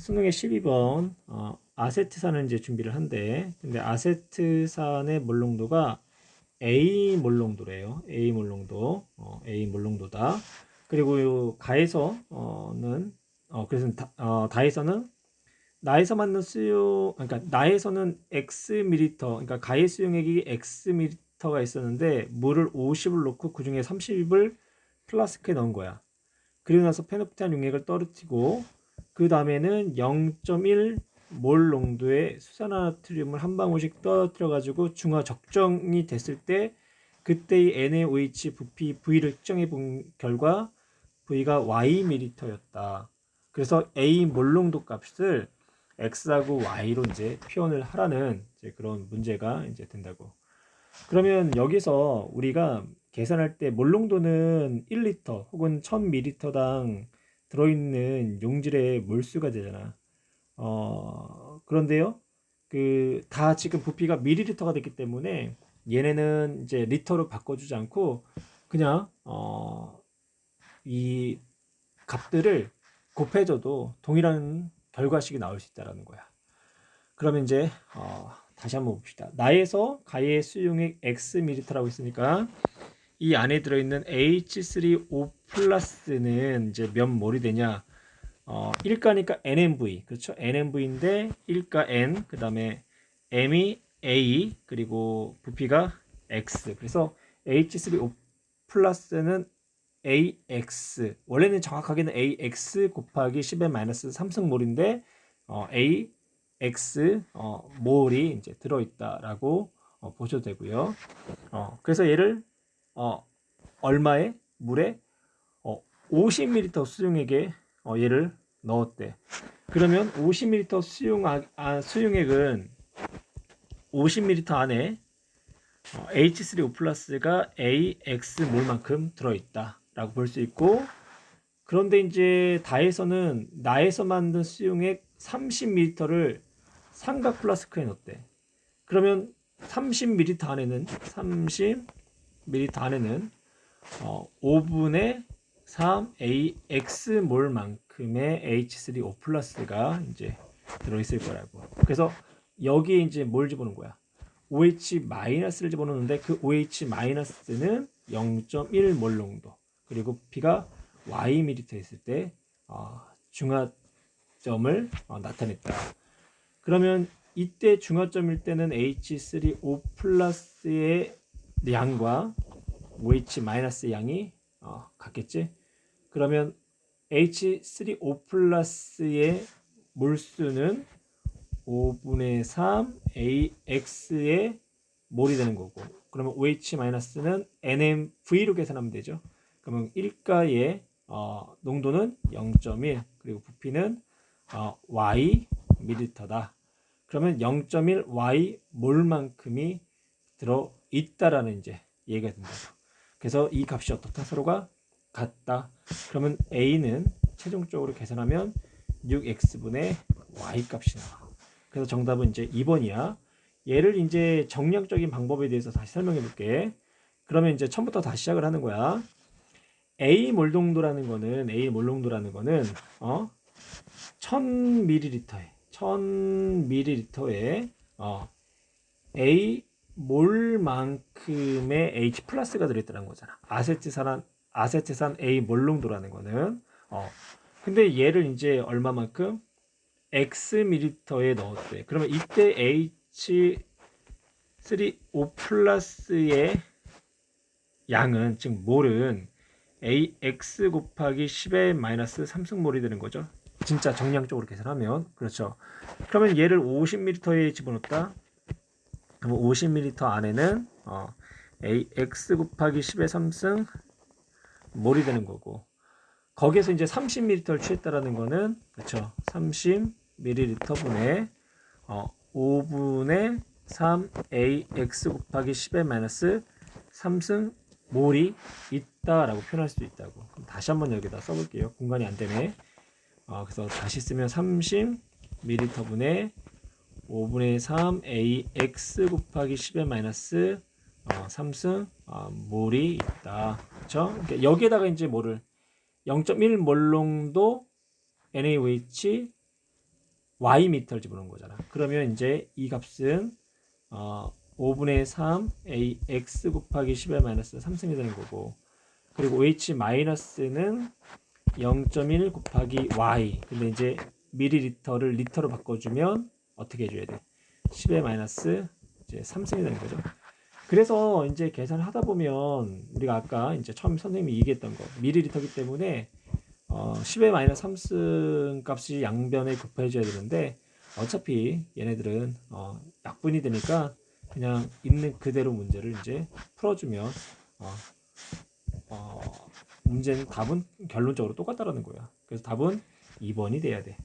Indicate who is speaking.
Speaker 1: 수능의 12번 어, 아세트산을 이제 준비를 한대. 근데 아세트산의 몰농도가 A 몰농도래요. A 몰농도, 어, A 몰농도다. 그리고 요 가에서는 어, 그래서 다, 어, 다에서는 나에서 맞는 수용, 그러니까 나에서는 x 밀리터, 그러니까 가의 수용액이 x 밀리터가 있었는데 물을 50을 넣고 그 중에 30을 플라스크에 넣은 거야. 그리고 나서 페노프탄 용액을 떨어뜨리고 그 다음에는 0.1 몰 농도의 수산화나트륨을 한 방울씩 떨어뜨려 가지고 중화 적정이 됐을 때 그때의 NaOH 부피 V를 측정해 본 결과 V가 Y 밀리터였다. 그래서 A 몰 농도 값을 X하고 Y로 이제 표현을 하라는 이제 그런 문제가 이제 된다고. 그러면 여기서 우리가 계산할 때 몰 농도는 1리터 혹은 1000ml당 들어있는 용질의 몰수가 되잖아. 어, 그런데요, 그, 다 지금 부피가 미리리터가 됐기 때문에 얘네는 이제 리터로 바꿔주지 않고 그냥, 어, 이 값들을 곱해줘도 동일한 결과식이 나올 수 있다라는 거야. 그러면 이제, 어, 다시 한번 봅시다. 나에서 가의 수용액 x 밀리터라고 있으니까 이 안에 들어있는 H3O 플러스는 이제 몇 몰이 되냐? 어, 1가니까 NMV 그렇죠? NMV인데 1가 N 그 다음에 M이 A 그리고 부피가 X 그래서 H3O 플러스는 AX 원래는 정확하게는 AX 곱하기 10의 마이너스 3승몰인데 어, AX 어, 몰이 이제 들어있다라고 어, 보셔도 되고요. 어, 그래서 얘를 어, 얼마에 물에 어, 50ml 수용액에 어, 얘를 넣었대. 그러면 50ml 수용 아, 수용액은 50ml 안에 어, H3O 플러스가 AX 몰만큼 들어있다라고 볼 수 있고 그런데 이제 다에서는 나에서 만든 수용액 30ml를 삼각 플라스크에 넣었대. 그러면 30ml 안에는 30ml 안에는 어, 5분의 3 AX 몰만큼의 H3O 플러스가 이제 들어있을 거라고. 그래서 여기에 이제 뭘 집어넣은 거야? OH 마이너스를 집어넣는데 그 OH 마이너스는 0.1몰 농도. 그리고 P가 Y 밀리터 있을 때 어, 중화점을 어, 나타냈다. 그러면 이때 중화점일 때는 H3O 플 양과 OH 마이너스 양이 어, 같겠지? 그러면 H3O 플러스의 몰수는 5분의 3 AX의 몰이 되는 거고 그러면 OH 마이너스는 NMV로 계산하면 되죠. 그러면 1가의 어, 농도는 0.1 그리고 부피는 어, Y 밀리터다. 그러면 0.1 Y 몰만큼이 들어 있다라는 이제 얘기가 된다. 그래서 이 값이 어떻다 서로가 같다. 그러면 A는 최종적으로 계산하면 6x분의 y 값이 나와. 그래서 정답은 이제 2번이야. 얘를 이제 정량적인 방법에 대해서 다시 설명해 볼게. 그러면 이제 처음부터 다시 시작을 하는 거야. A 몰동도라는 거는 A 몰동도라는 거는 어 1000ml에 1000ml에 어 A 몰만큼의 H 플러스가 들어있다는 거잖아. 아세트산 아세트산 A 몰농도라는 거는 어 근데 얘를 이제 얼마만큼 x 밀리터에 넣었대. 그러면 이때 H3O 플러스의 양은 즉 몰은 AX 곱하기 10의 마이너스 3승몰이 되는 거죠. 진짜 정량적으로 계산하면 그렇죠. 그러면 얘를 50ml에 집어넣었다. 그럼 50ml 안에는 어, AX 곱하기 10의 3승 몰이 되는 거고 거기에서 이제 30ml를 취했다라는 거는 그렇죠. 30ml 분의 어, 5분의 3 AX 곱하기 10의 마이너스 3승 몰이 있다라고 표현할 수 있다고. 다시 한번 여기다 써볼게요. 공간이 안 되네. 어, 그래서 다시 쓰면 30ml 분의 5분의 3 AX 곱하기 10의 마이너스 어, 3승 어, 몰이 있다. 그렇죠? 그러니까 여기에다가 이제 뭐를 0.1 몰롱도 NaOH y 미터를 집어넣은 거잖아. 그러면 이제 이 값은 어, 5분의 3 a x 곱하기 10의 마이너스 3승이 되는 거고 그리고 OH 마이너스는 0.1 곱하기 y 근데 이제 미리리터를 리터로 바꿔주면 어떻게 해줘야 돼? 10의 마이너스 이제 3승이 되는 거죠. 그래서 이제 계산을 하다 보면 우리가 아까 이제 처음 선생님이 얘기했던 거 미리리터기 때문에 어, 10의 마이너스 3승 값이 양변에 곱해져야 되는데 어차피 얘네들은 어, 약분이 되니까 그냥 있는 그대로 문제를 이제 풀어주면 어, 어, 문제는 답은 결론적으로 똑같다라는 거야. 그래서 답은 2번이 돼야 돼.